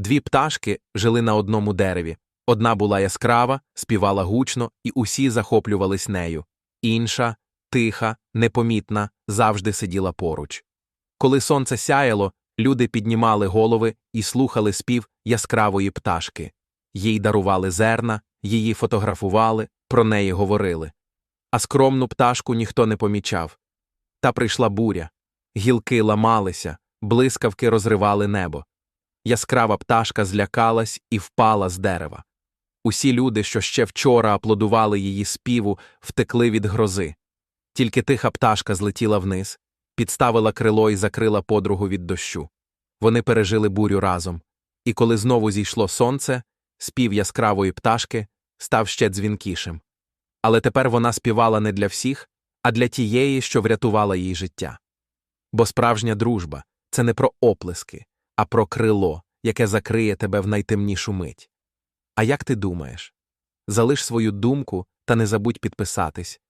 Дві пташки жили на одному дереві. Одна була яскрава, співала гучно, і усі захоплювались нею. Інша, тиха, непомітна, завжди сиділа поруч. Коли сонце сяяло, люди піднімали голови і слухали спів яскравої пташки. Їй дарували зерна, її фотографували, про неї говорили. А скромну пташку ніхто не помічав. Та прийшла буря. Гілки ламалися, блискавки розривали небо. Яскрава пташка злякалась і впала з дерева. Усі люди, що ще вчора аплодували її співу, втекли від грози. Тільки тиха пташка злетіла вниз, підставила крило і закрила подругу від дощу. Вони пережили бурю разом. І коли знову зійшло сонце, спів яскравої пташки став ще дзвінкішим. Але тепер вона співала не для всіх, а для тієї, що врятувала їй життя. Бо справжня дружба це не про оплески, а про крило, яке закриє тебе в найтемнішу мить. А як ти думаєш? Залиш свою думку та не забудь підписатись,